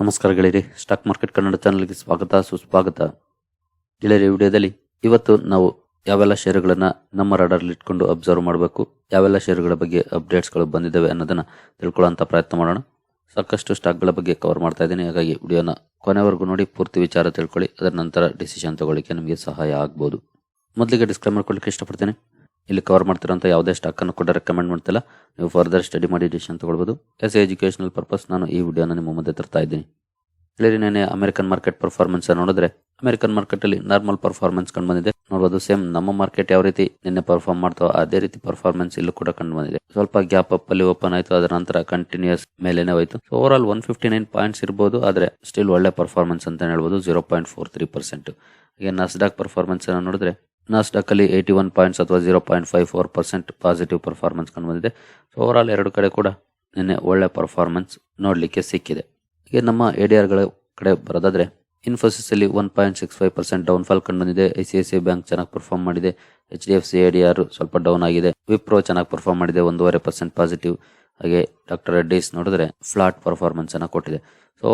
ನಮಸ್ಕಾರ ಗೆಳೆಯರಿ. Stock market Kannada ಚಾನಲ್ಗೆ ಸ್ವಾಗತ, ಸುಸ್ವಾಗತ. ಗೆಳೆಯರಿ ವಿಡಿಯೋದಲ್ಲಿ ಇವತ್ತು ನಾವು ಯಾವೆಲ್ಲ ಷೇರುಗಳನ್ನು ನಮ್ಮ ರಡಾರ್ಲಿ ಇಟ್ಕೊಂಡು ಅಬ್ಸರ್ವ್ ಮಾಡಬೇಕು, ಯಾವೆಲ್ಲ ಶೇರುಗಳ ಬಗ್ಗೆ ಅಪ್ಡೇಟ್ಸ್ಗಳು ಬಂದಿದ್ದಾವೆ ಅನ್ನೋದನ್ನ ತಿಳ್ಕೊಳ್ಳೋಂಥ ಪ್ರಯತ್ನ ಮಾಡೋಣ. ಸಾಕಷ್ಟು ಸ್ಟಾಕ್ಗಳ ಬಗ್ಗೆ ಕವರ್ ಮಾಡ್ತಾ ಇದ್ದೀನಿ. ಹಾಗಾಗಿ ವಿಡಿಯೋನ ಕೊನೆವರೆಗೂ ನೋಡಿ, ಪೂರ್ತಿ ವಿಚಾರ ತಿಳ್ಕೊಳ್ಳಿ, ಅದರ ನಂತರ ಡಿಸಿಷನ್ ತಗೊಳ್ಳಿಕ್ಕೆ ನಿಮಗೆ ಸಹಾಯ ಆಗ್ಬೋದು. ಮೊದಲಿಗೆ ಡಿಸ್ಕ್ಲೈಮರ್ ಮಾಡ್ಕೊಳ್ಳಿಕ್ಕೆ ಇಷ್ಟಪಡ್ತೇನೆ. ಇಲ್ಲಿ ಕವರ್ ಮಾಡ್ತಿರೋಂಥ ಯಾವುದೇ ಸ್ಟಾಕ್ ಅನ್ನು ಕೂಡ ರೆಕಮೆಂಡ್ ಮಾಡ್ತಿಲ್ಲ. ನೀವು ಫರ್ದರ್ ಸ್ಟಡಿ ಮಾಡಿ ಡಿಸಿಷನ್ ತಗೊಳ್ಬೋದು. ಎಸ್ ಎಜುಕೇಶನಲ್ ಪರ್ಪಸ್ ನಾನು ಈ ವಿಡಿಯೋನ ನಿಮ್ಮ ಮುಂದೆ ತರ್ತಾ ಇದ್ದೀನಿ. ಇಲ್ಲಿ ನೆನೆ ಅಮೆರಿಕನ್ ಮಾರ್ಕೆಟ್ ಪರ್ಫಾರ್ಮೆನ್ಸ್ ನೋಡಿದ್ರೆ ಅಮೆರಿಕನ್ ಮಾರ್ಕೆಟ್ ಅಲ್ಲಿ ನಾರ್ಮಲ್ ಪರ್ಫಾರ್ಮೆನ್ಸ್ ಕಂಡು ಬಂದಿದೆ. ನೋಡಬಹುದು ಸೇಮ್ ನಮ್ಮ ಮಾರ್ಕೆಟ್ ಯಾವ ರೀತಿ ನಿನ್ನೆ ಪರ್ಫಾರ್ಮ್ ಮಾಡ್ತಾವ ಅದೇ ರೀತಿ ಪರ್ಫಾರ್ಮೆನ್ಸ್ ಇಲ್ಲೂ ಕೂಡ ಕಂಡು ಬಂದಿದೆ. ಸ್ವಲ್ಪ ಗ್ಯಾಪ್ ಅಪ್ ಅಲ್ಲಿ ಓಪನ್ ಆಯಿತು, ಅದರ ನಂತರ ಕಂಟಿನ್ಯೂಸ್ ಮೇಲೇನೆ ಹೋಯ್ತು. Over all one fifty nine points ಇರಬಹುದು ಆದ್ರೆ ಸ್ಟಿಲ್ ಒಳ್ಳೆ ಪರ್ಫಾರ್ಮೆನ್ಸ್ ಅಂತ ಹೇಳ್ಬೋದು zero point four three percent ಈಗ ನಸ್ಡಾಕ್ ಪರ್ಫಾರ್ಮೆನ್ಸ್ ಅನ್ನು ನೋಡಿದ್ರೆ ನಾಸ್ಡಾಕ್ ಅಲ್ಲಿ ಏಯ್ಟಿ ಒನ್ ಪಾಯಿಂಟ್ಸ್ ಅಥವಾ zero point five four percent positive performance ಕಂಡು ಬಂದಿದೆ ಸೊ ಓವರ್ ಆಲ್ ಎರಡು ಕಡೆ ಕೂಡ ನಿನ್ನೆ ಒಳ್ಳೆ ಪರ್ಫಾರ್ಮೆನ್ಸ್ ನೋಡಲಿಕ್ಕೆ ಸಿಕ್ಕಿದೆ. ಈಗ ನಮ್ಮ ಎಡಿಆರ್ಗಳ ಕಡೆ ಬರೋದಾದ್ರೆ ಇನ್ಫೋಸಿಸ್ ಅಲ್ಲಿ one point six five percent down fall ಕಂಡು ಬಂದಿದೆ I C I C bank ಚೆನ್ನಾಗಿ ಪರ್ಫಾರ್ಮ್ ಮಾಡಿದೆ H D F C ADR ಸ್ವಲ್ಪ ಡೌನ್ ಆಗಿದೆ. ವಿಪ್ರೋ ಚೆನ್ನಾಗಿ ಪರ್ಫಾರ್ಮ್ ಮಾಡಿದೆ. ಒಂದೂವರೆ ಪರ್ಸೆಂಟ್ ಪಾಸಿಟಿವ್ ಹಾಗೆ ಡಾಕ್ಟರ್ ರೆಡ್ಡೀಸ್ ನೋಡಿದ್ರೆ ಫ್ಲಾಟ್ ಪರ್ಫಾರ್ಮೆನ್ಸ್ ಅನ್ನ ಕೊಟ್ಟಿದೆ. ಸೊ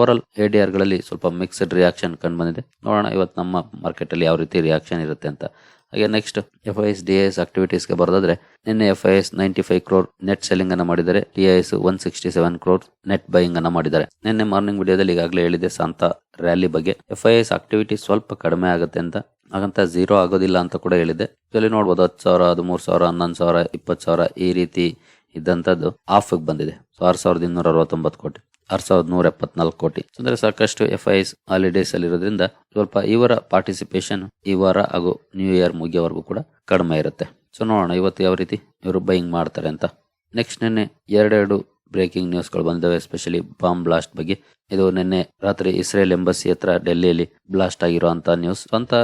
ಆಲ್ಗಳಲ್ಲಿ ಸ್ವಲ್ಪ ಮಿಕ್ಸ್ಡ್ ರಿಯಾಕ್ಷನ್ ಕಂಡು ಬಂದಿದೆ ನೋಡೋಣ ಇವತ್ತು ನಮ್ಮ ಮಾರ್ಕೆಟ್ ಅಲ್ಲಿ ಯಾವ ರೀತಿ ರಿಯಾಕ್ಷನ್ ಇರುತ್ತೆ ಅಂತ. ಹಾಗೆ next F I S D S ಆಕ್ಟಿವಿಟೀಸ್ಗೆ ಬರೋದಾದ್ರೆ ನಿನ್ನೆ F I S ninety five crore net selling ಅನ್ನು ಮಾಡಿದ್ದಾರೆ. D I S one sixty seven crore net buying ಅನ್ನು ಮಾಡಿದ್ದಾರೆ. ನಿನ್ನೆ ಮಾರ್ನಿಂಗ್ ವಿಡಿಯೋದಲ್ಲಿ ಈಗಾಗಲೇ ಹೇಳಿದೆ ಸಾಂತ ರ್ಯಾಲಿ ಬಗ್ಗೆ. ಎಫ್ ಐ ಎಸ್ ಆಕ್ಟಿವಿಟಿ ಸ್ವಲ್ಪ ಕಡಿಮೆ ಆಗುತ್ತೆ ಅಂತ. ಹಾಗಂತ ಝೀರೋ ಆಗೋದಿಲ್ಲ ಅಂತ ಕೂಡ ಹೇಳಿದೆ. ಇಲ್ಲಿ ನೋಡ್ಬೋದು ಹತ್ತು ಸಾವಿರ, ಹದಿಮೂರು ಸಾವಿರ, ಹನ್ನೊಂದು ಸಾವಿರ, ಇಪ್ಪತ್ತು ಸಾವಿರ ಈ ರೀತಿ ಇದ್ದಂಥದ್ದು ಆಫ್ಗೆ ಬಂದಿದೆ. ಸೊ ಆರು ಸಾವಿರದ ಇನ್ನೂರ ಅರವತ್ತೊಂಬತ್ತು ಕೋಟಿ. ಆರು ಸಾವಿರದ ನೂರ ಎಪ್ಪತ್ನಾಲ್ಕು ಕೋಟಿ. ಅಂದ್ರೆ ಸಾಕಷ್ಟು ಎಫ್ ಐ ಎಸ್ ಹಾಲಿಡೇಸ್ ಅಲ್ಲಿ ಇರೋದ್ರಿಂದ ಸ್ವಲ್ಪ ಇವರ ಪಾರ್ಟಿಸಿಪೇಷನ್ ಈ ವಾರ ಹಾಗೂ ನ್ಯೂ ಇಯರ್ ಮುಗಿಯೋವರೆಗೂ ಕೂಡ ಕಡಿಮೆ ಇರುತ್ತೆ. ಸೊ ನೋಡೋಣ ಇವತ್ತು ಯಾವ ರೀತಿ ಇವರು ಬೈಯಿಂಗ್ ಮಾಡ್ತಾರೆ ಅಂತ. ನೆಕ್ಸ್ಟ್ ನಿನ್ನೆ ಎರಡೆರಡು ಬ್ರೇಕಿಂಗ್ ನ್ಯೂಸ್ಗಳು ಬಂದಿದ್ದಾವೆ ಎಸ್ಪೆಷಲಿ ಬಾಂಬ್ ಬ್ಲಾಸ್ಟ್ ಬಗ್ಗೆ. ಇದು ನಿನ್ನೆ ರಾತ್ರಿ ಇಸ್ರೇಲ್ ಎಂಬಸಿ ಹತ್ರ ಡೆಲ್ಲಿಯಲ್ಲಿ ಬ್ಲಾಸ್ಟ್ ಆಗಿರುವಂತಹ ನ್ಯೂಸ್ ಅಂತ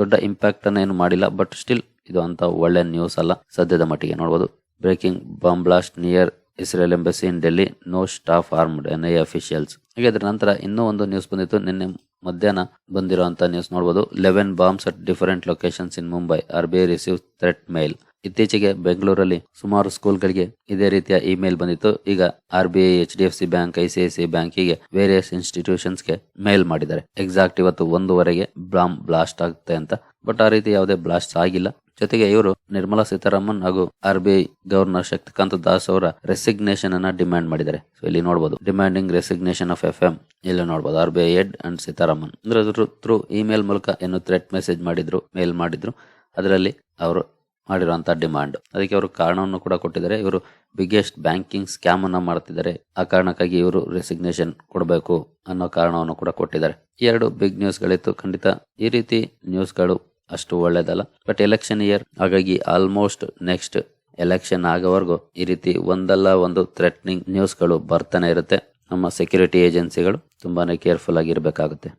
ದೊಡ್ಡ ಇಂಪ್ಯಾಕ್ಟ್ ಅನ್ನ ಏನು ಮಾಡಿಲ್ಲ ಬಟ್ ಸ್ಟಿಲ್ ಇದು ಅಂತ ಒಳ್ಳೆ ನ್ಯೂಸ್ ಅಲ್ಲ. ಸದ್ಯದ ಮಟ್ಟಿಗೆ ನೋಡಬಹುದು breaking bomb blast near Israel embassy in Delhi no staff harmed N I officials. ಹಾಗೆ ಅದರ ನಂತರ ಇನ್ನೂ ಒಂದು ನ್ಯೂಸ್ ಬಂದಿತ್ತು. ನಿನ್ನೆ ಮಧ್ಯಾಹ್ನ ಬಂದಿರುವಂತಹ ನ್ಯೂಸ್ ನೋಡಬಹುದು eleven bombs at different locations in Mumbai R B receive threat mail. ಇತ್ತೀಚೆಗೆ ಬೆಂಗಳೂರಲ್ಲಿ ಸುಮಾರು ಸ್ಕೂಲ್ಗಳಿಗೆ ಇದೇ ರೀತಿಯ ಇಮೇಲ್ ಬಂದಿತ್ತು. ಈಗ R B I, H D F C bank, I C I C ಬ್ಯಾಂಕಿಗೆ ವೇರಿಯಸ್ ಇನ್ಸ್ಟಿಟ್ಯೂಷನ್ಸ್ಗೆ ಮೇಲ್ ಮಾಡಿದ್ದಾರೆ. ಎಕ್ಸಾಕ್ಟ್ ಇವತ್ತು ಒಂದೂವರೆಗೆ ಬಾಂಬ್ ಬ್ಲಾಸ್ಟ್ ಆಗುತ್ತೆ ಅಂತ. ಬಟ್ ಆ ರೀತಿ ಯಾವುದೇ ಬ್ಲಾಸ್ಟ್ ಆಗಿಲ್ಲ. ಜೊತೆಗೆ ಇವರು ನಿರ್ಮಲಾ ಸೀತಾರಾಮನ್ ಹಾಗೂ ಆರ್ಬಿಐ ಗವರ್ನರ್ ಶಕ್ತಿಕಾಂತ್ ದಾಸ್ ಅವರ ರೆಸಿಗ್ನೇಷನ್ ಅನ್ನ ಡಿಮ್ಯಾಂಡ್ ಮಾಡಿದ್ದಾರೆ. ಸೊ ಇಲ್ಲಿ ನೋಡಬಹುದು demanding resignation of F M ಇಲ್ಲಿ ನೋಡಬಹುದು R B head and Sitharaman. ಅಂದ್ರೆ ಥ್ರೂ ಇಮೇಲ್ ಮೂಲಕ ಏನು ಥ್ರೆಟ್ ಮೆಸೇಜ್ ಮಾಡಿದ್ರು ಮೇಲ್ ಮಾಡಿದ್ರು. ಅದರಲ್ಲಿ ಅವರು ಮಾಡಿರುವಂತಹ ಡಿಮಾಂಡ್ ಅದಕ್ಕೆ ಅವರು ಕಾರಣವನ್ನು ಕೂಡ ಕೊಟ್ಟಿದ್ದಾರೆ. ಇವರು ಬಿಗ್ಗೆಸ್ಟ್ ಬ್ಯಾಂಕಿಂಗ್ ಸ್ಕ್ಯಾಮ್ ಅನ್ನ ಮಾಡ್ತಿದ್ದಾರೆ. ಆ ಕಾರಣಕ್ಕಾಗಿ ಇವರು ರೆಸಿಗ್ನೇಷನ್ ಕೊಡಬೇಕು ಅನ್ನೋ ಕಾರಣವನ್ನು ಕೂಡ ಕೊಟ್ಟಿದ್ದಾರೆ. ಎರಡು ಬಿಗ್ ನ್ಯೂಸ್ ಗಳಿತ್ತು. ಖಂಡಿತ ಈ ರೀತಿ ನ್ಯೂಸ್ಗಳು ಅಷ್ಟು ಒಳ್ಳೇದಲ್ಲ. ಬಟ್ ಎಲೆಕ್ಷನ್ ಇಯರ್ ಹಾಗಾಗಿ ಆಲ್ಮೋಸ್ಟ್ ನೆಕ್ಸ್ಟ್ ಎಲೆಕ್ಷನ್ ಆಗೋವರೆಗೂ ಈ ರೀತಿ ಒಂದಲ್ಲ ಒಂದು ಥ್ರೆಟ್ನಿಂಗ್ ನ್ಯೂಸ್ಗಳು ಬರ್ತಾನೆ ಇರುತ್ತೆ. ನಮ್ಮ ಸೆಕ್ಯೂರಿಟಿ ಏಜೆನ್ಸಿಗಳು ತುಂಬಾನೇ ಕೇರ್ಫುಲ್ ಆಗಿರಬೇಕಾಗುತ್ತೆ.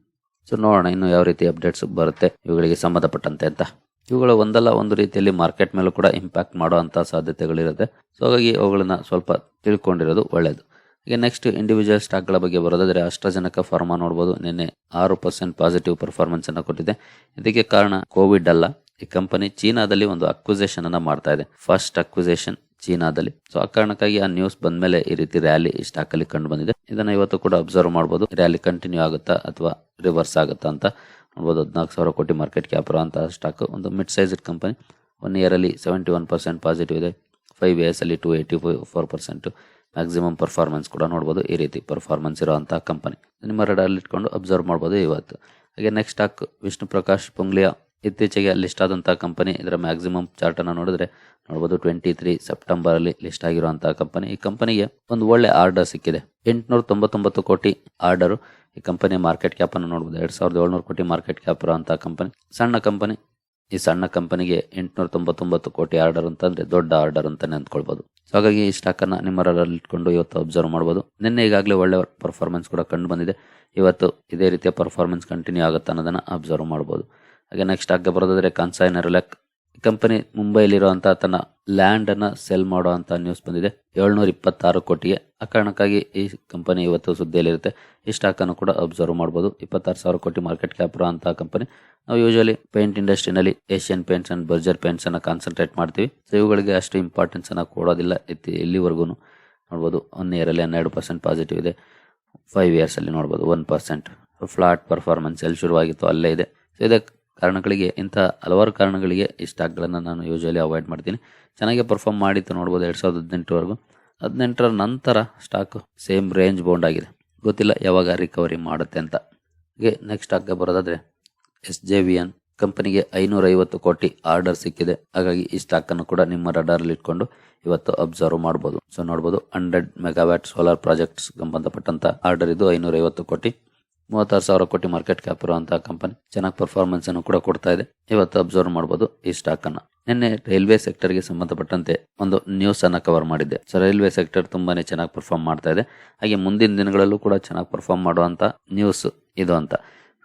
ಸೊ ನೋಡೋಣ ಇನ್ನು ಯಾವ ರೀತಿ ಅಪ್ಡೇಟ್ಸ್ ಬರುತ್ತೆ ಇವುಗಳಿಗೆ ಸಂಬಂಧಪಟ್ಟಂತೆ ಅಂತ. ಇವುಗಳು ಒಂದಲ್ಲ ಒಂದು ರೀತಿಯಲ್ಲಿ ಮಾರ್ಕೆಟ್ ಮೇಲೂ ಕೂಡ ಇಂಪ್ಯಾಕ್ಟ್ ಮಾಡುವಂಥ ಸಾಧ್ಯತೆಗಳಿರುತ್ತೆ. ಸೊ ಹಾಗಾಗಿ ಅವುಗಳನ್ನ ಸ್ವಲ್ಪ ತಿಳ್ಕೊಂಡಿರೋದು ಒಳ್ಳೆಯದು ಈಗ ನೆಕ್ಸ್ಟ್ ಇಂಡಿವಿಜುವಲ್ ಸ್ಟಾಕ್ಗಳ ಬಗ್ಗೆ ಬರೋದಾದರೆ ಅಷ್ಟಜನಕ ಫಾರ್ಮಾ ನೋಡಬಹುದು ನಿನ್ನೆ ಆರು ಪರ್ಸೆಂಟ್ ಪಾಸಿಟಿವ್ ಪರ್ಫಾರ್ಮೆನ್ಸ್ ಅನ್ನು ಕೊಟ್ಟಿದೆ. ಇದಕ್ಕೆ ಕಾರಣ ಕೋವಿಡ್ ಅಲ್ಲ. ಈ ಕಂಪನಿ ಚೀನಾದಲ್ಲಿ ಒಂದು ಅಕ್ವಿಸೇಷನ್ ಅನ್ನ ಮಾಡ್ತಾ ಇದೆ. ಫಸ್ಟ್ ಅಕ್ವಿಸೇಷನ್ ಚೀನಾದಲ್ಲಿ. ಸೊ ಆ ಕಾರಣಕ್ಕಾಗಿ ಆ ನ್ಯೂಸ್ ಬಂದ ಮೇಲೆ ಈ ರೀತಿ ರ್ಯಾಲಿ ಈ ಸ್ಟಾಕ್ ಅಲ್ಲಿ ಕಂಡು ಬಂದಿದೆ. ಇದನ್ನ ಇವತ್ತು ಕೂಡ ಅಬ್ಸರ್ವ್ ಮಾಡಬಹುದು ರ್ಯಾಲಿ ಕಂಟಿನ್ಯೂ ಆಗುತ್ತಾ ಅಥವಾ ರಿವರ್ಸ್ ಆಗುತ್ತಾ ಅಂತ ನೋಡ್ಬೋದು. ಹದಿನಾಲ್ಕು ಸಾವಿರ ಕೋಟಿ ಮಾರ್ಕೆಟ್ ಕ್ಯಾಪ್ ಅಂತ ಸ್ಟಾಕ್ ಒಂದು mid sized company one year ಅಲ್ಲಿ ಸೆವೆಂಟಿ ಒನ್ ಪರ್ಸೆಂಟ್ ಪಾಸಿಟಿವ್ ಇದೆ. ಫೈವ್ ಇಯರ್ಸ್ ಅಲ್ಲಿ two eighty four percent maximum performance ಕೂಡ ನೋಡ್ಬೋದು. ಈ ರೀತಿ ಪರ್ಫಾರ್ಮೆನ್ಸ್ ಇರೋವಂಥ ಕಂಪನಿ ನಿಮ್ಮ ರಡಲ್ಲಿ ಇಟ್ಕೊಂಡು ಅಬ್ಸರ್ವ್ ಮಾಡ್ಬೋದು ಇವತ್ತು. ಹಾಗೆ ನೆಕ್ಸ್ಟ್ ಸ್ಟಾಕ್ ವಿಷ್ಣು ಪ್ರಕಾಶ್ ಪುಂಗ್ಲಿಯಾ ಇತ್ತೀಚೆಗೆ ಲಿಸ್ಟ್ ಆದಂಥ ಕಂಪನಿ ಇದರ ಮ್ಯಾಕ್ಸಿಮಮ್ ಚಾರ್ಟನ್ನು ನೋಡಿದ್ರೆ ನೋಡ್ಬೋದು ಟ್ವೆಂಟಿ ತ್ರೀ ಸೆಪ್ಟೆಂಬರಲ್ಲಿ ಲಿಸ್ಟ್ ಆಗಿರುವಂಥ ಕಂಪನಿ ಈ ಕಂಪನಿಗೆ ಒಂದು ಒಳ್ಳೆ ಆರ್ಡರ್ ಸಿಕ್ಕಿದೆ. ಎಂಟುನೂರ ತೊಂಬತ್ತೊಂಬತ್ತು ಕೋಟಿ ಆರ್ಡರು ಈ ಕಂಪನಿ ಮಾರ್ಕೆಟ್ ಕ್ಯಾಪ್ ಅನ್ನು ಎರಡು ಸಾವಿರದ ಏಳ್ನೂರು ಕೋಟಿ ಮಾರ್ಕೆಟ್ ಕ್ಯಾಪ್ ಇರುವಂತಹ ಕಂಪನಿ ಸಣ್ಣ ಕಂಪನಿ ಈ ಸಣ್ಣ ಕಂಪನಿಗೆ ಎಂಟುನೂರ ತೊಂಬತ್ತೊಂಬತ್ತು ಕೋಟಿ ಆರ್ಡರ್ ಅಂತಂದ್ರೆ ದೊಡ್ಡ ಆರ್ಡರ್ ಅಂತಾನೆ ಅಂದ್ಕೊಳ್ಬಹುದು ಸೊ ಹಾಗಾಗಿ ಈ ಸ್ಟಾಕನ್ನು ನಿಮ್ಮ ರಲ್ಲಿ ಇಟ್ಕೊಂಡು ಇವತ್ತು ಅಬ್ಸರ್ವ್ ಮಾಡ್ಬೋದು. ನಿನ್ನೆ ಈಗಾಗಲೇ ಒಳ್ಳೆ ಪರ್ಫಾರ್ಮೆನ್ಸ್ ಕೂಡ ಕಂಡು ಬಂದಿದೆ. ಇವತ್ತು ಇದೇ ರೀತಿಯ ಪರ್ಫಾರ್ಮೆನ್ಸ್ ಕಂಟಿನ್ಯೂ ಆಗುತ್ತೆ ಅನ್ನೋದನ್ನು ಅಬ್ಸರ್ವ್ ಮಾಡ್ಬೋದು. ಹಾಗೆ ನೆಕ್ಸ್ಟ್ ಸ್ಟಾಕ್ ಬರೋದಾದರೆ ಕನ್ಸೈನರ್ ನೆರಲೆಕ್ ಕಂಪನಿ ಮುಂಬೈಲಿರುವಂತಹ ತನ್ನ ಲ್ಯಾಂಡ್ ಅನ್ನ ಸೆಲ್ ಅಂತ ನ್ಯೂಸ್ ಬಂದಿದೆ. ಏಳ್ನೂರ ಇಪ್ಪತ್ತಾರು ಕೋಟಿಗೆ. ಆ ಕಾರಣಕ್ಕಾಗಿ ಈ ಕಂಪನಿ ಇವತ್ತು ಸುದ್ದಿಯಲ್ಲಿರುತ್ತೆ. ಈ ಸ್ಟಾಕ್ ಅನ್ನು ಕೂಡ ಅಬ್ಸರ್ವ್ ಮಾಡಬಹುದು ಇಪ್ಪತ್ತಾರು ಸಾವಿರ ಕೋಟಿ ಮಾರ್ಕೆಟ್ ಕ್ಯಾಪ್ ಇರುವಂತಹ ಕಂಪನಿ ನಾವು usually paint ಇಂಡಸ್ಟ್ರಿನಲ್ಲಿ Asian paints and Berger paints ಅನ್ನ ಕಾನ್ಸಂಟ್ರೇಟ್ ಮಾಡ್ತೀವಿ. ಸೊ ಇವುಗಳಿಗೆ ಅಷ್ಟು ಇಂಪಾರ್ಟೆನ್ಸ್ ಅನ್ನ ಕೊಡೋದಿಲ್ಲ ಇಲ್ಲಿವರೆಗೂ ನೋಡ್ಬೋದು ಒನ್ ಇಯರಲ್ಲಿ ಹನ್ನೆರಡು ಪರ್ಸೆಂಟ್ ಪಾಸಿಟಿವ್ ಇದೆ. ಫೈವ್ ಇಯರ್ಸ್ ಅಲ್ಲಿ ನೋಡ್ಬೋದು ಒನ್ ಪರ್ಸೆಂಟ್ ಫ್ಲಾಟ್ ಪರ್ಫಾರ್ಮೆನ್ಸ್ ಎಲ್ಲಿ ಶುರುವಾಗಿತ್ತು ಅಲ್ಲೇ ಇದೆ. ಸೊ ಇದೇ ಕಾರಣಗಳಿಗೆ, ಇಂಥ ಹಲವಾರು ಕಾರಣಗಳಿಗೆ ಈ ಸ್ಟಾಕ್ಗಳನ್ನು ನಾನು ಯೂಶಲಿ ಅವಾಯ್ಡ್ ಮಾಡ್ತೀನಿ. ಚೆನ್ನಾಗಿ ಪರ್ಫಾರ್ಮ್ ಮಾಡಿತ್ತು ನೋಡ್ಬೋದು ಎರಡು ಸಾವಿರದ ಹದಿನೆಂಟರವರೆಗೂ. ಹದಿನೆಂಟರ ನಂತರ ಸ್ಟಾಕ್ ಸೇಮ್ ರೇಂಜ್ ಬೌಂಡ್ ಆಗಿದೆ. ಗೊತ್ತಿಲ್ಲ ಯಾವಾಗ ರಿಕವರಿ ಮಾಡುತ್ತೆ ಅಂತ. ಹಾಗೆ ನೆಕ್ಸ್ಟ್ ಸ್ಟಾಕ್ಗೆ ಬರೋದಾದರೆ, ಎಸ್ ಜೆ ವಿ ಎನ್ ಕಂಪನಿಗೆ ಐನೂರೈವತ್ತು ಕೋಟಿ ಆರ್ಡರ್ ಸಿಕ್ಕಿದೆ. ಹಾಗಾಗಿ ಈ ಸ್ಟಾಕನ್ನು ಕೂಡ ನಿಮ್ಮ ರಡಾರಲ್ಲಿ ಇಟ್ಕೊಂಡು ಇವತ್ತು ಅಬ್ಸರ್ವ್ ಮಾಡ್ಬೋದು. ಸೊ ನೋಡ್ಬೋದು, ಹಂಡ್ರೆಡ್ ಮೆಗಾವ್ಯಾಟ್ ಸೋಲಾರ್ ಪ್ರಾಜೆಕ್ಟ್ಸ್ ಸಂಬಂಧಪಟ್ಟಂತ ಆರ್ಡರ್ ಇದು ಐನೂರೈವತ್ತು ಕೋಟಿ. ಮೂವತ್ತಾರು ಸಾವಿರ ಕೋಟಿ ಮಾರ್ಕೆಟ್ ಕ್ಯಾಪ್ ಇರುವಂತಹ ಕಂಪನಿ ಚೆನ್ನಾಗಿ ಪರ್ಫಾರ್ಮೆನ್ಸ್ ಅನ್ನು ಕೂಡ ಕೊಡ್ತಾ ಇದೆ. ಇವತ್ತು ಅಬ್ಸರ್ವ್ ಮಾಡಬಹುದು ಈ ಸ್ಟಾಕ್ ಅನ್ನ. ನಿನ್ನೆ ರೈಲ್ವೆ ಸೆಕ್ಟರ್ಗೆ ಸಂಬಂಧಪಟ್ಟಂತೆ ಒಂದು ನ್ಯೂಸ್ ಅನ್ನ ಕವರ್ ಮಾಡಿದ್ದೆ. ಸೊ ರೈಲ್ವೆ ಸೆಕ್ಟರ್ ತುಂಬಾನೇ ಚೆನ್ನಾಗಿ ಪರ್ಫಾರ್ಮ್ ಮಾಡ್ತಾ ಇದೆ. ಹಾಗೆ ಮುಂದಿನ ದಿನಗಳಲ್ಲೂ ಕೂಡ ಚೆನ್ನಾಗಿ ಪರ್ಫಾರ್ಮ್ ಮಾಡುವಂತ ನ್ಯೂಸ್ ಇದು ಅಂತ.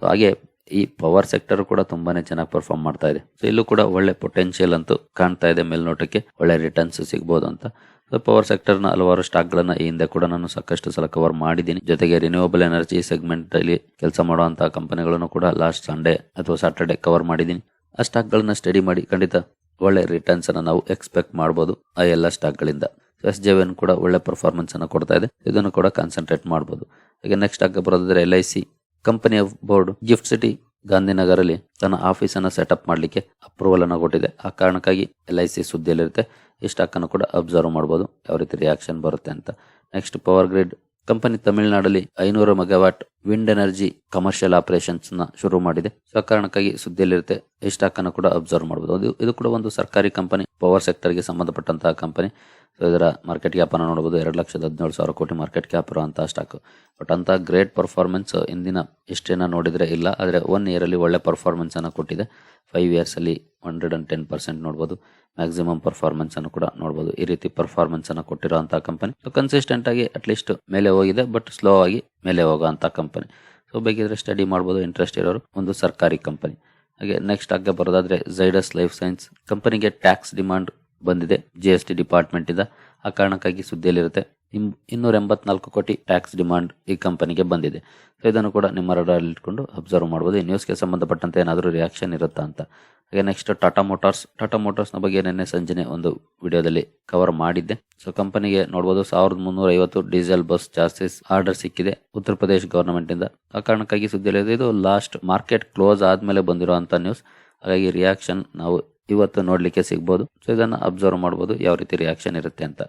ಸೊ ಹಾಗೆ ಈ ಪವರ್ ಸೆಕ್ಟರ್ ಕೂಡ ತುಂಬಾನೇ ಚೆನ್ನಾಗಿ ಪರ್ಫಾರ್ಮ್ ಮಾಡ್ತಾ ಇದೆ. ಸೊ ಇಲ್ಲೂ ಕೂಡ ಒಳ್ಳೆ ಪೊಟೆನ್ಶಿಯಲ್ ಅಂತೂ ಕಾಣ್ತಾ ಇದೆ ಮೇಲ್ನೋಟಕ್ಕೆ. ಒಳ್ಳೆ ರಿಟರ್ನ್ಸ್ ಸಿಗ್ಬೋದು ಅಂತ. ಸೊ ಪವರ್ ಸೆಕ್ಟರ್ನ ಹಲವಾರು ಸ್ಟಾಕ್ ಗಳನ್ನ ಈ ಹಿಂದೆ ಕೂಡ ನಾನು ಸಾಕಷ್ಟು ಸಲ ಕವರ್ ಮಾಡಿದ್ದೀನಿ. ಜೊತೆಗೆ ರಿನ್ಯೂವಬಲ್ ಎನರ್ಜಿ ಸೆಗ್ಮೆಂಟ್ ಅಲ್ಲಿ ಕೆಲಸ ಮಾಡುವಂತಹ ಕಂಪನಿಗಳನ್ನು ಕೂಡ ಲಾಸ್ಟ್ ಸಂಡೇ ಅಥವಾ ಸಾಟರ್ಡೆ ಕವರ್ ಮಾಡಿದ್ದೀನಿ. ಆ ಸ್ಟಾಕ್ ಗಳನ್ನ ಸ್ಟಡಿ ಮಾಡಿ ಖಂಡಿತ ಒಳ್ಳೆ ರಿಟರ್ನ್ಸ್ ಅನ್ನ ನಾವು ಎಕ್ಸ್ಪೆಕ್ಟ್ ಮಾಡಬಹುದು ಆ ಎಲ್ಲ ಸ್ಟಾಕ್ ಗಳಿಂದ. ಎಸ್ ಜೆವೆನ್ ಕೂಡ ಒಳ್ಳೆ ಪರ್ಫಾರ್ಮೆನ್ಸ್ ಅನ್ನು ಕೊಡ್ತಾ ಇದೆ. ಇದನ್ನು ಕೂಡ ಕಾನ್ಸಂಟ್ರೇಟ್ ಮಾಡಬಹುದು ಹಾಗೆ ನೆಕ್ಸ್ಟ್ ಸ್ಟಾಕ್ ಬರೋದಾದ್ರೆ ಎಲ್ ಐ ಸಿ ಕಂಪನಿಯ ಬೋರ್ಡ್ ಗಿಫ್ಟ್ ಸಿಟಿ ಗಾಂಧಿನಗರಲ್ಲಿ ತನ್ನ ಆಫೀಸನ್ನು ಸೆಟಪ್ ಮಾಡಲಿಕ್ಕೆ ಅಪ್ರೂವಲ್ ಅನ್ನು ಕೊಟ್ಟಿದೆ. ಆ ಕಾರಣಕ್ಕಾಗಿ ಎಲ್ ಐ ಸಿ ಸುದ್ದಿಯಲ್ಲಿರುತ್ತೆ. ಈ ಸ್ಟಾಕ್ ಅನ್ನು ಕೂಡ ಅಬ್ಸರ್ವ್ ಮಾಡಬಹುದು ಯಾವ ರೀತಿ ರಿಯಾಕ್ಷನ್ ಬರುತ್ತೆ ಅಂತ. ನೆಕ್ಸ್ಟ್ ಪವರ್ ಗ್ರಿಡ್ ಕಂಪನಿ ತಮಿಳುನಾಡಲ್ಲಿ ಐನೂರು ಮೆಗಾವಾಟ್ ವಿಂಡ್ ಎನರ್ಜಿ ಕಮರ್ಷಿಯಲ್ ಆಪರೇಷನ್ಸ್ನ ಶುರು ಮಾಡಿದೆ. ಸೊ ಆ ಕಾರಣಕ್ಕಾಗಿ ಸುದ್ದಿಯಲ್ಲಿರುತ್ತೆ. ಈ ಸ್ಟಾಕ್ ಅನ್ನು ಕೂಡ ಅಬ್ಸರ್ವ್ ಮಾಡಬಹುದು ಅದು, ಇದು ಕೂಡ ಒಂದು ಸರ್ಕಾರಿ ಕಂಪನಿ, ಪವರ್ ಸೆಕ್ಟರ್ಗೆ ಸಂಬಂಧಪಟ್ಟಂತಹ ಕಂಪನಿ. ಸೊ ಇದರ ಮಾರ್ಕೆಟ್ ಕ್ಯಾಪ್ ಅನ್ನು ನೋಡಬಹುದು ಎರಡು ಲಕ್ಷದ ಹದಿನೇಳು ಸಾವಿರ ಕೋಟಿ ಮಾರ್ಕೆಟ್ ಕ್ಯಾಪ್ ಇರುವಂತಹ ಸ್ಟಾಕ್ ಬಟ್ ಅಂತ ಗ್ರೇಟ್ ಪರ್ಫಾರ್ಮೆನ್ಸ್ ಇಂದಿನ ಇಷ್ಟೇನ ನೋಡಿದ್ರೆ ಇಲ್ಲ. ಆದರೆ ಒನ್ ಇಯರ್ ಅಲ್ಲಿ ಒಳ್ಳೆ ಪರ್ಫಾರ್ಮೆನ್ಸ್ ಅನ್ನು ಕೊಟ್ಟಿದೆ. ಫೈವ್ ಇಯರ್ಸ್ ಅಲ್ಲಿ ಹಂಡ್ರೆಡ್ ಅಂಡ್ ಟೆನ್ ಪರ್ಸೆಂಟ್ ನೋಡಬಹುದು ಮ್ಯಾಕ್ಸಿಮಮ್ ಪರ್ಫಾರ್ಮೆನ್ಸ್ ಅನ್ನು ಕೂಡ ನೋಡಬಹುದು ಈ ರೀತಿ ಪರ್ಫಾರ್ಮೆನ್ಸ್ ಅನ್ನು ಕೊಟ್ಟಿರುವಂತಹ ಕಂಪನಿ. ಕನ್ಸಿಸ್ಟೆಂಟ್ ಆಗಿ ಅಟ್ಲೀಸ್ಟ್ ಮೇಲೆ ಹೋಗಿದೆ. ಬಟ್ ಸ್ಲೋ ಆಗಿ ಮೇಲೆ ಹೋಗುವಂತಹ ಕಂಪನಿ ಸೊ ಬೇಕಿದ್ರೆ ಸ್ಟಡಿ ಮಾಡ್ಬೋದು ಇಂಟ್ರೆಸ್ಟ್ ಇರೋರು, ಒಂದು ಸರ್ಕಾರಿ ಕಂಪನಿ ಹಾಗೆ ನೆಕ್ಸ್ಟ್ ಹಾಗೆ ಬರೋದಾದ್ರೆ ಝೈಡಸ್ ಲೈಫ್ ಸೈನ್ಸ್ ಕಂಪನಿಗೆ ಟ್ಯಾಕ್ಸ್ ಡಿಮಾಂಡ್ ಬಂದಿದೆ ಜಿ ಎಸ್ ಟಿ ಡಿಪಾರ್ಟ್ಮೆಂಟ್ ಇಂದ. ಆ ಕಾರಣಕ್ಕಾಗಿ ಸುದ್ದಿಯಲ್ಲಿರುತ್ತೆ ಇನ್ನೂರ ಎಂಬತ್ನಾಲ್ಕು ಕೋಟಿ ಟ್ಯಾಕ್ಸ್ ಡಿಮಾಂಡ್ ಈ ಕಂಪನಿಗೆ ಬಂದಿದೆ. ಸೊ ಇದನ್ನು ಕೂಡ ನಿಮ್ಮ ರಡಾರ್ ಇಟ್ಕೊಂಡು ಅಬ್ಸರ್ವ್ ಮಾಡ್ಬೋದು. ಈ ನ್ಯೂಸ್ಗೆ ಸಂಬಂಧಪಟ್ಟಂತೆ ಏನಾದರೂ ರಿಯಾಕ್ಷನ್ ಇರುತ್ತಾ ಅಂತ. ಹಾಗೆ ನೆಕ್ಸ್ಟ್ ಟಾಟಾ ಮೋಟಾರ್ಸ್ ಟಾಟಾ ಮೋಟಾರ್ಸ್ನ ಬಗ್ಗೆ ನಿನ್ನೆ ಸಂಜೆನೆ ಒಂದು ವಿಡಿಯೋದಲ್ಲಿ ಕವರ್ ಮಾಡಿದ್ದೆ. ಸೊ ಕಂಪನಿಗೆ ನೋಡಬಹುದು ಸಾವಿರದ ಮುನ್ನೂರ ಐವತ್ತು ಡೀಸೆಲ್ ಬಸ್ ಚಾರ್ಜಸ್ ಆರ್ಡರ್ ಸಿಕ್ಕಿದೆ ಉತ್ತರ ಪ್ರದೇಶ ಗವರ್ನಮೆಂಟ್ ಇಂದ. ಆ ಕಾರಣಕ್ಕಾಗಿ ಸುದ್ದಿಯಲ್ಲಿದೆ ಇದು ಲಾಸ್ಟ್ ಮಾರ್ಕೆಟ್ ಕ್ಲೋಸ್ ಆದ್ಮೇಲೆ ಬಂದಿರುವಂತ ನ್ಯೂಸ್ ಹಾಗಾಗಿ ರಿಯಾಕ್ಷನ್ ನಾವು ಇವತ್ತು ನೋಡಲಿಕ್ಕೆ ಸಿಗ್ಬೋದು. ಸೊ ಇದನ್ನ ಅಬ್ಸರ್ವ್ ಮಾಡಬಹುದು ಯಾವ ರೀತಿ ರಿಯಾಕ್ಷನ್ ಇರುತ್ತೆ ಅಂತ.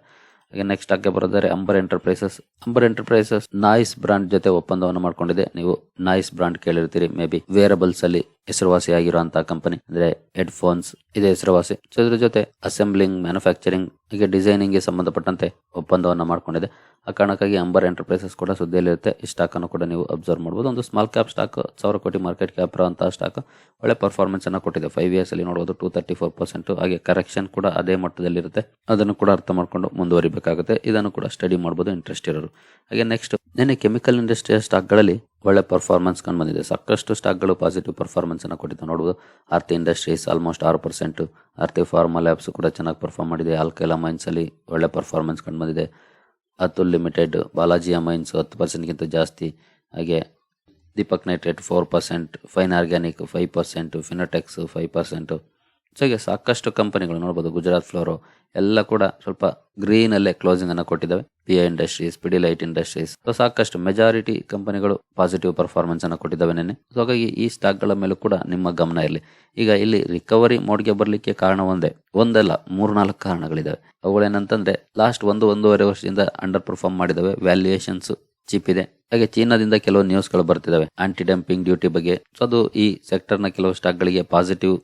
ಹಾಗೆ ನೆಕ್ಸ್ಟ್ ಹಾಗೆ ಬರೋದಾದ್ರೆ Amber Enterprises Amber Enterprises Noise brand ಜೊತೆ ಒಪ್ಪಂದವನ್ನು ಮಾಡ್ಕೊಂಡಿದೆ. ನೀವು ನಾಯ್ಸ್ ಬ್ರಾಂಡ್ ಕೇಳಿರ್ತೀರಿ ಮೇ ಬಿ ವೇರಬಲ್ಸ್ ಅಲ್ಲಿ ಹೆಸರುವಾಸಿ ಆಗಿರುವಂತಹ ಕಂಪನಿ ಅಂದ್ರೆ ಹೆಡ್ ಫೋನ್ಸ್ ಇದೆ ಹೆಸರುವಾಸಿ. ಸೊ ಇದ್ರ ಜೊತೆ ಅಸೆಂಬ್ಲಿಂಗ್ ಮ್ಯಾನುಫ್ಯಾಕ್ಚರಿಂಗ್ ಹೀಗೆ ಡಿಸೈನಿಂಗ್ಗೆ ಸಂಬಂಧಪಟ್ಟಂತೆ ಒಪ್ಪಂದವನ್ನ ಮಾಡ್ಕೊಂಡಿದೆ. ಆ ಕಾರಣಕ್ಕಾಗಿ ಅಂಬರ್ ಎಂಟರ್ಪ್ರೈಸಸ್ ಕೂಡ ಸುದ್ದಿಯಲ್ಲಿರುತ್ತೆ. ಈ ಸ್ಟಾಕ್ ಅನ್ನು ಕೂಡ ನೀವು ಅಬ್ಸರ್ವ್ ಮಾಡಬಹುದು ಒಂದು ಸ್ಮಾಲ್ ಕ್ಯಾಪ್ ಸ್ಟಾಕ್ ಸಾವಿರ ಕೋಟಿ ಮಾರ್ಕೆಟ್ ಕ್ಯಾಪ್ ಇರುವಂತಹ ಸ್ಟಾಕ್ ಒಳ್ಳೆ ಪರ್ಫಾರ್ಮೆನ್ಸ್ ಅನ್ನು ಕೊಟ್ಟಿದೆ. ಫೈವ್ ಇಯರ್ಸ್ ಅಲ್ಲಿ ನೋಡಬಹುದು ಟೂ ತರ್ಟಿ ಫೋರ್ ಪರ್ಸೆಂಟ್ ಹಾಗೆ ಕರೆಕ್ಷನ್ ಕೂಡ ಅದೇ ಮಟ್ಟದಲ್ಲಿರುತ್ತೆ ಅದನ್ನು ಕೂಡ ಅರ್ಥ ಮಾಡ್ಕೊಂಡು ಮುಂದುವರಿಬೇಕಾಗುತ್ತೆ. ಇದನ್ನು ಕೂಡ ಸ್ಟಡಿ ಮಾಡಬಹುದು ಇಂಟ್ರೆಸ್ಟ್ ಇರೋರು. ಹಾಗೆ ನೆಕ್ಸ್ಟ್ ನಿನ್ನೆ ಕೆಮಿಕಲ್ ಇಂಡಸ್ಟ್ರಿಯ ಸ್ಟಾಕ್ಗಳಲ್ಲಿ ಒಳ್ಳೆ ಪರ್ಫಾರ್ಮೆನ್ಸ್ ಕಂಡು ಬಂದಿದೆ. ಸಾಕಷ್ಟು ಸ್ಟಾಕ್ಗಳು ಪಾಸಿಟಿವ್ ಪರ್ಫಾರ್ಮೆನ್ಸ್ ಅನ್ನು ನೋಡ್ಬೋದು ಆರ್ತಿ ಇಂಡಸ್ಟ್ರೀಸ್ ಆಲ್ಮೋಸ್ಟ್ ಆರು ಪರ್ಸೆಂಟು ಆರ್ತಿ ಫಾರ್ಮಾ ಲ್ಯಾಬ್ಸ್ ಕೂಡ ಚೆನ್ನಾಗಿ ಪರ್ಫಾರ್ಮ್ ಮಾಡಿದೆ. ಆಲ್ಕೆಲಾ ಮೈನ್ಸಲ್ಲಿ ಒಳ್ಳೆ ಪರ್ಫಾರ್ಮೆನ್ಸ್ ಕಂಡು ಬಂದಿದೆ. ಅತುಲ್ ಲಿಮಿಟೆಡ್ ಬಾಲಾಜಿಯ ಮೈನ್ಸ್ ಹತ್ತು ಪರ್ಸೆಂಟ್ಗಿಂತ ಜಾಸ್ತಿ. ಹಾಗೆ Deepak nitrate four percent fine organic five percent Fineotex five percent so ಸಾಕಷ್ಟು ಕಂಪನಿಗಳು, ನೋಡ್ಬೋದು ಗುಜರಾತ್ ಫ್ಲೋರು, ಎಲ್ಲ ಕೂಡ ಸ್ವಲ್ಪ ಗ್ರೀನ್ ಅಲ್ಲೇ ಕ್ಲೋಸಿಂಗ್ ಅನ್ನು ಕೊಟ್ಟಿದ್ದಾವೆ. P I industries Pidilite industries so ಸಾಕಷ್ಟು ಮೆಜಾರಿಟಿ ಕಂಪನಿಗಳು ಪಾಸಿಟಿವ್ ಪರ್ಫಾರ್ಮೆನ್ಸ್ ಅನ್ನು ಕೊಟ್ಟಿದ್ದಾವೆ ನೆನೆ ಸೊ ಹಾಗಾಗಿ ಈ ಸ್ಟಾಕ್ಗಳ ಮೇಲೂ ಕೂಡ ನಿಮ್ಮ ಗಮನ ಇರಲಿ. ಈಗ ಇಲ್ಲಿ ರಿಕವರಿ ಮೋಡ್ಗೆ ಬರಲಿಕ್ಕೆ ಕಾರಣ ಒಂದೇ, ಒಂದಲ್ಲ, ಮೂರ್ನಾಲ್ಕು ಕಾರಣಗಳಿದಾವೆ ಅವುಗಳೇನಂತಂದ್ರೆ ಲಾಸ್ಟ್ ಒಂದು, ಒಂದೂವರೆ ವರ್ಷದಿಂದ ಅಂಡರ್ ಪರ್ಫಾರ್ಮ್ ಮಾಡಿದಾವೆ ವ್ಯಾಲ್ಯೂಯೇಷನ್ಸ್ ಚೀಪ್ ಇದೆ. ಹಾಗೆ ಚೀನಾದಿಂದ ಕೆಲವು ನ್ಯೂಸ್ಗಳು ಬರ್ತಿದ್ದಾವೆ. ಆಂಟಿ ಡಂಪಿಂಗ್ ಡ್ಯೂಟಿ ಬಗ್ಗೆ. ಸೊ ಅದು ಈ ಸೆಕ್ಟರ್ನ ಕೆಲವು ಸ್ಟಾಕ್ ಗಳಿಗೆ ಪಾಸಿಟಿವ್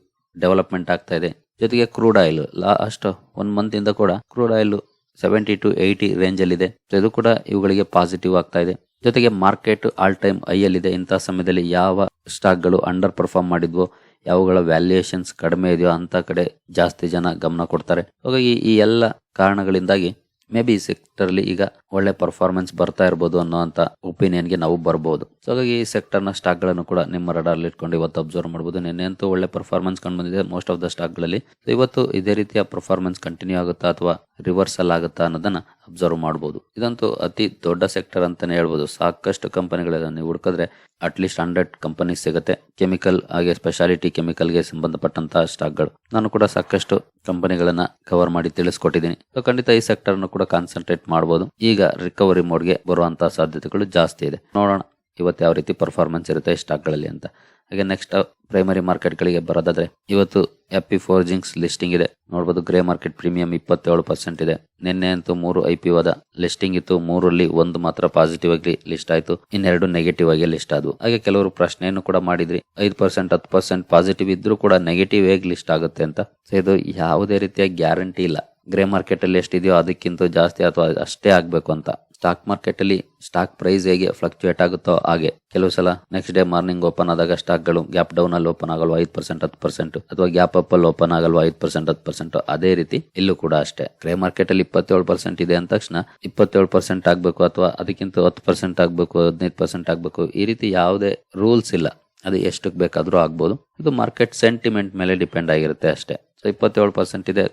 ಡೆವಲಪ್ಮೆಂಟ್ ಆಗ್ತಾ ಇದೆ. ಜೊತೆಗೆ crude oil last one month ಇಂದ ಕೂಡ crude oil seventy to eighty range ಅಲ್ಲಿ ಇದೆ. ಇದು ಕೂಡ ಇವುಗಳಿಗೆ ಪಾಸಿಟಿವ್ ಆಗ್ತಾ ಇದೆ. ಜೊತೆಗೆ ಮಾರ್ಕೆಟ್ ಆಲ್ ಟೈಮ್ ಐ ಇದೆ. ಇಂತಹ ಸಮಯದಲ್ಲಿ ಯಾವ ಸ್ಟಾಕ್ಗಳು ಅಂಡರ್ ಪರ್ಫಾರ್ಮ್ ಮಾಡಿದ್ವೋ, ಯಾವಗಳ ವ್ಯಾಲ್ಯೂಯೇಷನ್ಸ್ ಕಡಿಮೆ ಇದೆಯೋ ಅಂತ ಕಡೆ ಜಾಸ್ತಿ ಜನ ಗಮನ ಕೊಡ್ತಾರೆ. ಹಾಗಾಗಿ ಈ ಎಲ್ಲ ಕಾರಣಗಳಿಂದಾಗಿ ಮೇ ಬಿ ಸೆಕ್ಟರ್ ಈಗ ಒಳ್ಳೆ ಪರ್ಫಾರ್ಮೆನ್ಸ್ ಬರ್ತಾ ಇರ್ಬೋದು ಅನ್ನೋಂತ ಒಪಿನಿಯನ್ಗೆ ನಾವು ಬರ್ಬೋದು. ಸೊ ಹಾಗಾಗಿ ಈ ಸೆಕ್ಟರ್ನ ಸ್ಟಾಕ್ಗಳನ್ನು ಕೂಡ ನಿಮ್ಮ ರಡಾರ್ಲಿ ಇಟ್ಕೊಂಡು ಇವತ್ತು ಅಬ್ಸರ್ವ್ ಮಾಡಬಹುದು ನಿನ್ನೆ ಅಂತೂ ಒಳ್ಳೆ ಪರ್ಫಾರ್ಮೆನ್ಸ್ ಕಂಡು ಬಂದಿದೆ ಮೋಸ್ಟ್ ಆಫ್ ದ ಸ್ಟಾಕ್ಗಳಲ್ಲಿ. So, ಇವತ್ತು ಇದೇ ರೀತಿಯ ಪರ್ಫಾರ್ಮೆನ್ಸ್ ಕಂಟಿನ್ಯೂ ಆಗುತ್ತಾ ಅಥವಾ ರಿವರ್ಸಲ್ ಆಗುತ್ತಾ ಅನ್ನೋದನ್ನ ಅಬ್ಸರ್ವ್ ಮಾಡಬಹುದು ಇದಂತೂ ಅತಿ ದೊಡ್ಡ ಸೆಕ್ಟರ್ ಅಂತಾನೆ ಹೇಳ್ಬೋದು. ಸಾಕಷ್ಟು ಕಂಪನಿಗಳಿದೆ ನೀವು ಹುಡ್ಕಿದ್ರೆ ಅಟ್ಲೀಸ್ಟ್ ಹಂಡ್ರೆಡ್ ಕಂಪನಿ ಸಿಗುತ್ತೆ. ಕೆಮಿಕಲ್ ಹಾಗೆ ಸ್ಪೆಷಾಲಿಟಿ ಕೆಮಿಕಲ್ಗೆ ಸಂಬಂಧಪಟ್ಟಂತಹ ಸ್ಟಾಕ್ಗಳು ನಾನು ಕೂಡ ಸಾಕಷ್ಟು ಕಂಪನಿಗಳನ್ನ ಕವರ್ ಮಾಡಿ ತಿಳಿಸ್ಕೊಟ್ಟಿದ್ದೀನಿ. ಸೊ ಖಂಡಿತ ಈ ಸೆಕ್ಟರ್ ಅನ್ನು ಕೂಡ ಕಾನ್ಸಂಟ್ರೇಟ್ ಮಾಡಬಹುದು ಈಗ ರಿಕವರಿ ಮೋಡ್ಗೆ ಬರುವಂತಹ ಸಾಧ್ಯತೆಗಳು ಜಾಸ್ತಿ ಇದೆ. ನೋಡೋಣ ಇವತ್ತು ಯಾವ ರೀತಿ ಪರ್ಫಾರ್ಮೆನ್ಸ್ ಇರುತ್ತೆ ಸ್ಟಾಕ್ಗಳಲ್ಲಿ ಅಂತ. ಹಾಗೆ ನೆಕ್ಸ್ಟ್ ಪ್ರೈಮರಿ ಮಾರ್ಕೆಟ್ಗಳಿಗೆ ಬರೋದಾದ್ರೆ, ಇವತ್ತು ಎಪಿ ಫೋರ್ಜಿಂಗ್ಸ್ ಲಿಸ್ಟಿಂಗ್ ಇದೆ. ನೋಡಬಹುದು ಗ್ರೇ ಮಾರ್ಕೆಟ್ ಪ್ರೀಮಿಯಂ ಇಪ್ಪತ್ತೇಳು ಪರ್ಸೆಂಟ್ ಇದೆ. ನಿನ್ನೆ ಅಂತೂ ಮೂರು ಐ ಪಿ ವಾದ. ಲಿಸ್ಟಿಂಗ್ ಇತ್ತು ಮೂರಲ್ಲಿ ಒಂದು ಮಾತ್ರ ಪಾಸಿಟಿವ್ ಆಗಿ ಲಿಸ್ಟ್ ಆಯ್ತು. ಇನ್ನೆರಡು ನೆಗೆಟಿವ್ ಆಗಿ ಲಿಸ್ಟ್ ಆದವು. ಹಾಗೆ ಕೆಲವರು ಪ್ರಶ್ನೆಯನ್ನು ಕೂಡ ಮಾಡಿದ್ರಿ. ಐದು ಪರ್ಸೆಂಟ್ ಹತ್ತು ಪರ್ಸೆಂಟ್ ಪಾಸಿಟಿವ್ ಇದ್ರೂ ಕೂಡ ನೆಗೆಟಿವ್ ಹೇಗೆ ಲಿಸ್ಟ್ ಆಗುತ್ತೆ ಅಂತ. ಸೊ ಇದು ಯಾವುದೇ ರೀತಿಯ ಗ್ಯಾರಂಟಿ ಇಲ್ಲ. ಗ್ರೇ ಮಾರ್ಕೆಟ್ ಅಲ್ಲಿ ಎಷ್ಟಿದೆಯೋ ಅದಕ್ಕಿಂತ ಜಾಸ್ತಿ ಅಥವಾ ಅಷ್ಟೇ ಆಗ್ಬೇಕು ಅಂತ. ಸ್ಟಾಕ್ ಮಾರ್ಕೆಟ್ ಅಲ್ಲಿ ಸ್ಟಾಕ್ ಪ್ರೈಸ್ ಹೇಗೆ ಫ್ಲಕ್ಚುಯೇಟ್ ಆಗುತ್ತೋ ಹಾಗೆ. ಕೆಲವು ಸಲ ನೆಕ್ಸ್ಟ್ ಡೇ ಮಾರ್ನಿಂಗ್ ಓಪನ್ ಆದಾಗ ಸ್ಟಾಕ್ಗಳು ಗ್ಯಾಪ್ ಡೌನ್ ಅಲ್ಲಿ ಓಪನ್ ಆಗಲ್ವಾ ಐದು ಪರ್ಸೆಂಟ್ ಹತ್ತು ಪರ್ಸೆಂಟ್ ಅಥವಾ ಗ್ಯಾಪ್ ಅಪ್ ಅಲ್ಲಿ ಓಪನ್ ಆಗಲ್ವಾ ಐದು ಪರ್ಸೆಂಟ್ ಹತ್ತು ಪರ್ಸೆಂಟ್ ಅದೇ ರೀತಿ ಇಲ್ಲೂ ಕೂಡ ಅಷ್ಟೇ. ಗ್ರೇ ಮಾರ್ಕೆಟ್ ಅಲ್ಲಿ ಇಪ್ಪತ್ತೇಳು ಪರ್ಸೆಂಟ್ ಇದೆ ಅಂದ ತಕ್ಷಣ ಇಪ್ಪತ್ತೇಳು ಪರ್ಸೆಂಟ್ ಆಗಬೇಕು ಅಥವಾ ಅದಕ್ಕಿಂತ ಹತ್ತು ಪರ್ಸೆಂಟ್ ಆಗಬೇಕು, ಹದಿನೈದು ಪರ್ಸೆಂಟ್ ಆಗಬೇಕು ಈ ರೀತಿ ಯಾವುದೇ ರೂಲ್ಸ್ ಇಲ್ಲ. ಅದು ಎಷ್ಟಕ್ಕೆ ಬೇಕಾದರೂ ಆಗ್ಬೋದು. ಇದು ಮಾರ್ಕೆಟ್ ಸೆಂಟಿಮೆಂಟ್ ಮೇಲೆ ಡಿಪೆಂಡ್ ಆಗಿರುತ್ತೆ ಅಷ್ಟೇ. ಇಪ್ಪತ್ತೇಳು ಪರ್ಸೆಂಟ್ ಇದೆ.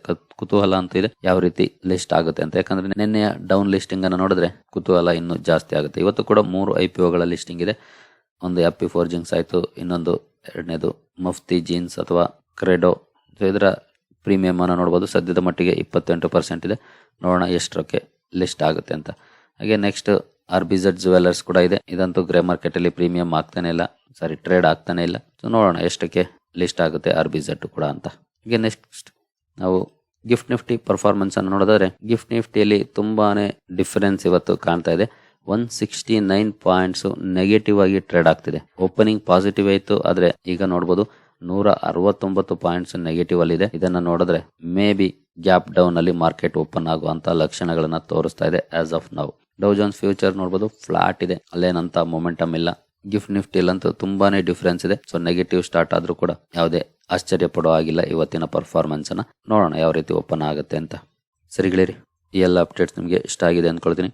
ಕುತೂಹಲ ಅಂತ ಇದೆ. ಯಾವ ರೀತಿ ಲಿಸ್ಟ್ ಆಗುತ್ತೆ ಅಂತ. ಯಾಕಂದ್ರೆ ನಿನ್ನೆಯ ಡೌನ್ ಲಿಸ್ಟಿಂಗ್ ಅನ್ನು ನೋಡಿದ್ರೆ ಕುತೂಹಲ ಇನ್ನೂ ಜಾಸ್ತಿ ಆಗುತ್ತೆ. ಇವತ್ತು ಕೂಡ ಮೂರು ಐ ಪಿ ಓಗಳ ಲಿಸ್ಟಿಂಗ್ ಇದೆ. ಒಂದು ಎಪ್ಪಿ ಫೋರ್ಜಿಂಗ್ಸ್ ಆಯಿತು, ಇನ್ನೊಂದು ಎರಡನೇದು ಮಫ್ತಿ ಜೀನ್ಸ್ ಅಥವಾ ಕ್ರೆಡೋ ಇದರ ಪ್ರೀಮಿಯಂ ಅನ್ನು ನೋಡ್ಬೋದು. ಸದ್ಯದ ಮಟ್ಟಿಗೆ ಇಪ್ಪತ್ತೆಂಟು ಪರ್ಸೆಂಟ್ ಇದೆ. ನೋಡೋಣ ಎಷ್ಟರಕ್ಕೆ ಲಿಸ್ಟ್ ಆಗುತ್ತೆ ಅಂತ. ಹಾಗೆ next R B Z jewellers ಕೂಡ ಇದೆ. ಇದಂತೂ ಗ್ರೇ ಮಾರ್ಕೆಟಲ್ಲಿ ಪ್ರೀಮಿಯಂ ಆಗ್ತಾನೆ ಇಲ್ಲ. ಸಾರಿ ಟ್ರೇಡ್ ಆಗ್ತಾನೆ ಇಲ್ಲ. ಸೊ ನೋಡೋಣ ಎಷ್ಟಕ್ಕೆ ಲಿಸ್ಟ್ ಆಗುತ್ತೆ ಆರ್ ಬಿ ಝಡ್ ಕೂಡ ಅಂತ. ಹಾಗೆ ನೆಕ್ಸ್ಟ್ ನಾವು ಗಿಫ್ಟ್ ನಿಫ್ಟಿ ಪರ್ಫಾರ್ಮೆನ್ಸ್ ಅನ್ನು ನೋಡಿದ್ರೆ ಗಿಫ್ಟ್ ನಿಫ್ಟಿಯಲ್ಲಿ ತುಂಬಾನೇ ಡಿಫರೆನ್ಸ್ ಇವತ್ತು ಕಾಣ್ತಾ ಇದೆ. One sixty nine points negative ಆಗಿ ಟ್ರೇಡ್ ಆಗ್ತಿದೆ. ಓಪನಿಂಗ್ ಪಾಸಿಟಿವ್ ಆಯಿತು, ಆದರೆ ಈಗ ನೋಡಬಹುದು ನೂರ ಅರವತ್ತೊಂಬತ್ತು ಪಾಯಿಂಟ್ಸ್ ನೆಗೆಟಿವ್ ಅಲ್ಲಿ ಇದೆ ಇದನ್ನ ನೋಡಿದ್ರೆ ಮೇ ಬಿ ಗ್ಯಾಪ್ ಡೌನ್ ಅಲ್ಲಿ ಮಾರ್ಕೆಟ್ ಓಪನ್ ಆಗುವಂತ ಲಕ್ಷಣಗಳನ್ನ ತೋರಿಸ್ತಾ ಇದೆ ಆಸ್ ಆಫ್ ನಾವು ಡೌ ಜೋನ್ಸ್ ಫ್ಯೂಚರ್ ನೋಡಬಹುದು ಫ್ಲಾಟ್ ಇದೆ. ಅಲ್ಲೇನಂತ ಮೊಮೆಂಟಮ್ ಇಲ್ಲ. ಗಿಫ್ಟ್ ನಿಫ್ಟಿಲಂತೂ ತುಂಬಾನೇ ಡಿಫ್ರೆನ್ಸ್ ಇದೆ. ಸೊ ನೆಗೆಟಿವ್ ಸ್ಟಾರ್ಟ್ ಆದ್ರೂ ಕೂಡ ಯಾವುದೇ ಆಶ್ಚರ್ಯ ಪಡೋ ಆಗಿಲ್ಲ ಇವತ್ತಿನ ಪರ್ಫಾರ್ಮೆನ್ಸ್ ಅನ್ನ. ನೋಡೋಣ ಯಾವ ರೀತಿ ಓಪನ್ ಆಗುತ್ತೆ ಅಂತ. ಸರಿಗಳಿರಿ ಈ ಎಲ್ಲ ಅಪ್ಡೇಟ್ಸ್ ನಿಮಗೆ ಇಷ್ಟ ಆಗಿದೆ ಅಂದ್ಕೊಳ್ತೀನಿ.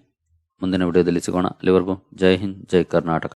ಮುಂದಿನ ವಿಡಿಯೋದಲ್ಲಿ ಸಿಗೋಣ. ಅಲ್ಲಿವರೆಗೂ ಜೈ ಹಿಂದ್, ಜೈ ಕರ್ನಾಟಕ.